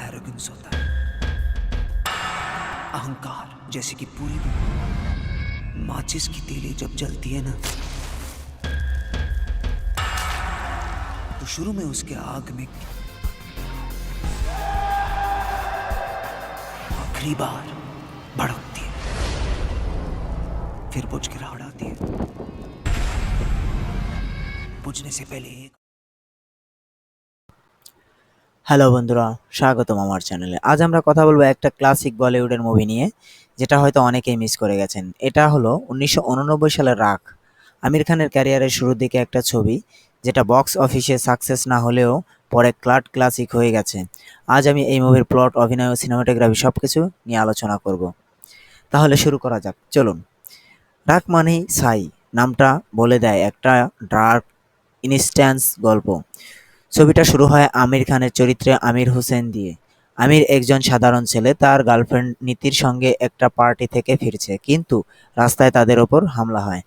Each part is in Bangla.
एरोगेंस होता है अहंकार जैसे कि पूरी माचिस की तीली जब जलती है ना तो शुरू में उसके आग में आखिरी बार भड़कती है फिर बुझ गिरा उड़ाती है बुझने से पहले एक হ্যালো বন্ধুরা, স্বাগতম আমার চ্যানেলে। আজ আমরা কথা বলব একটা ক্লাসিক বলিউডের মুভি নিয়ে, যেটা হয়তো অনেকেই মিস করে গেছেন। এটা হলো উনিশশো উননব্বই সালের রাগ। আমির খানের ক্যারিয়ারের শুরুর দিকে একটা ছবি, যেটা বক্স অফিসে সাকসেস না হলেও পরে ক্লাট ক্লাসিক হয়ে গেছে। আজ আমি এই মুভির প্লট অভিনয় ও সিনেমাটোগ্রাফি সব কিছু নিয়ে আলোচনা করব। তাহলে শুরু করা যাক, চলুন। রাগ মানেই সাই নামটা বলে দেয় একটা ডার্ক ইনস্ট্যান্স গল্প। ছবিটা শুরু হয় আমির খানের চরিত্রে আমির হোসেন দিয়ে। আমির একজন সাধারণ ছেলে, তার গার্লফ্রেন্ড নীতির সঙ্গে একটা পার্টি থেকে ফিরছে, কিন্তু রাস্তায় তাদের ওপর হামলা হয়।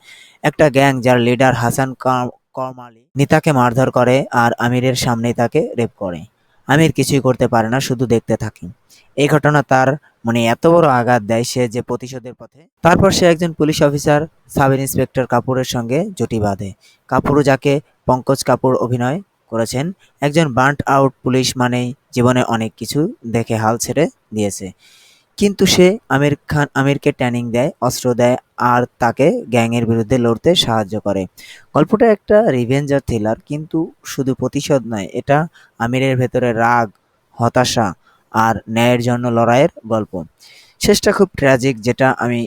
একটা গ্যাং যার লিডার হাসান কা- কমালি নিতাকে মারধর করে আর আমিরের সামনেই তাকে রেপ করে। আমির কিছুই করতে পারে না, শুধু দেখতে থাকে। এই ঘটনা তার মনে এত বড় আঘাত দেয় সে যে প্রতিশোধের পথে। তারপর সে একজন পুলিশ অফিসার সাব ইন্সপেক্টর কাপুরের সঙ্গে জুটি বাঁধে। কাপুর যাকে পঙ্কজ কাপুর অভিনয় করেছেন। একজন বার্ন্ট আউট পুলিশ মানেই জীবনে অনেক কিছু দেখে হাল ছেড়ে দিয়েছে। কিন্তু সে আমির খান আমিরকে ট্যানিং দেয়, অস্ত্র দেয় আর তাকে গ্যাংয়ের বিরুদ্ধে লড়তে সাহায্য করে। গল্পটা একটা রিভেঞ্জার থ্রিলার কিন্তু শুধু প্রতিশোধ নয়, এটা আমিরের ভেতরে রাগ, হতাশা আর ন্যায়ের জন্য লড়াইয়ের গল্প। শেষটা খুব ট্র্যাজিক যেটা আমি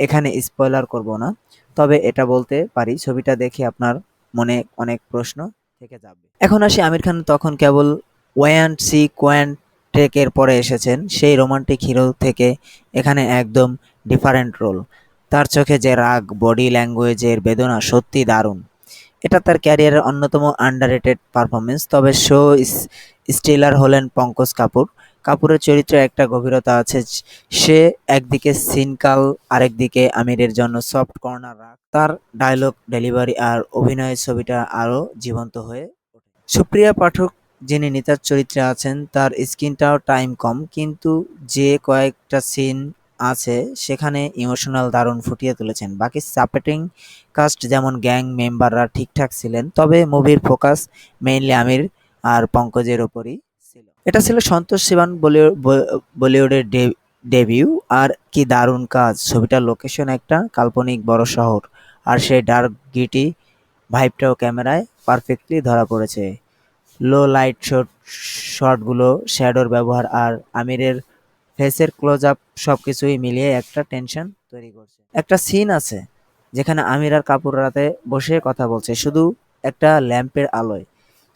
এখানে স্পয়লার করব না, তবে এটা বলতে পারি। ছবিটা দেখে আপনার মনে অনেক প্রশ্ন থেকে যাবে। এখন আসি আমির খান, তখন কেবল ওয়ান সি কোয়ান্ট টেকের পরে এসেছেন, সেই রোমান্টিক হিরো থেকে এখানে একদম ডিফারেন্ট রোল। তার চোখে যে রাগ, বডি ল্যাঙ্গুয়েজের বেদনা সত্যি দারুণ। এটা তার ক্যারিয়ারের অন্যতম আন্ডাররেটেড পারফরমেন্স তবে শো স্টিলার হলেন পঙ্কজ কাপুর। কাপুরের চরিত্রে একটা গভীরতা আছে, সে একদিকে সিনকাল, আরেকদিকে আমিরের জন্য সফট কর্নার রাগ। তার ডায়লগ ডেলিভারি আর অভিনয়ের ছবিটা আরও জীবন্ত হয়ে সুপ্রিয়া পাঠক যিনি নিতার চরিত্রে আছেন, তার স্ক্রিনটাও টাইম কম, কিন্তু যে কয়েকটা সিন আছে, সেখানে ইমোশনাল দারুণ ফুটিয়ে তুলেছেন। বাকি সাপোর্টিং কাস্ট যেমন গ্যাং মেম্বাররা ঠিকঠাক ছিলেন, তবে মুভির ফোকাস মেইনলি আমির আর পঙ্কজের ওপরই। এটা ছিল সন্তোষ বলিউড বলিউডের ডেবিউ। আর কি দারুণ কাজ, ছবিটার লোকেশন একটা কাল্পনিক বড় শহর। আর সেই ডার্ক গিটি ভাইবটাও ক্যামেরায় পারফেক্টলি ধরা পড়েছে। লো লাইট শট শটগুলো শ্যাডোর ব্যবহার আর আমিরের ফেসের ক্লোজ আপ সব কিছুই মিলিয়ে একটা টেনশন তৈরি করছে। একটা সিন আছে, যেখানে আমির আর কাপুর রাতে বসে কথা বলছে। শুধু একটা ল্যাম্পের আলোয়।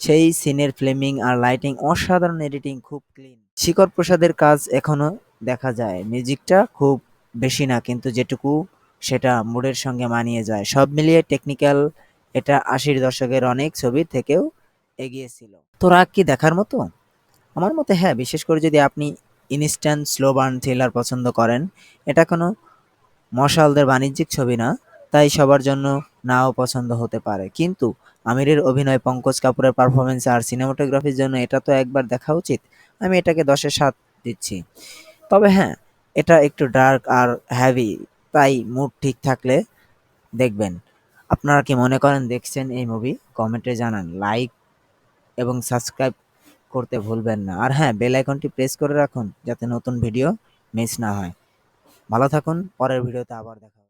সেই সিনের ফ্লেমিং আর লাইটিং অসাধারণ এডিটিং খুব ক্লিন শিকর প্রসাদের কাজ এখনও দেখা যায়। মিউজিকটা খুব বেশি না, কিন্তু যেটুকু সেটা মুডের সঙ্গে মানিয়ে যায়। সব মিলিয়ে টেকনিক্যাল এটা আশির দশকের অনেক ছবি থেকেও এগিয়ে ছিল তো রাগ কি দেখার মতো? আমার মতে হ্যাঁ বিশেষ করে যদি আপনি ইনস্ট্যান্ট স্লো বার্ন থ্রিলার পছন্দ করেন, এটা কোনো মশালদের বাণিজ্যিক ছবি না। তাই সবার জন্য নাও পছন্দ হতে পারে। কিন্তু আমিরের অভিনয় পঙ্কজ কাপুরের পারফরমেন্স আর সিনেমাটোগ্রাফির জন্য এটা তো একবার দেখা উচিত। আমি এটাকে দশের সাত দিচ্ছি। তবে হ্যাঁ এটা একটু ডার্ক আর হ্যাভি তাই মুড ঠিক থাকলে দেখবেন। আপনারা কি মনে করেন দেখছেন এই মুভি কমেন্টে জানান। লাইক এবং সাবস্ক্রাইব করতে ভুলবেন না। আর হ্যাঁ বেল আইকনটি প্রেস করে রাখুন যাতে নতুন ভিডিও মিস না হয়। ভালো থাকুন, পরের ভিডিওতে আবার দেখা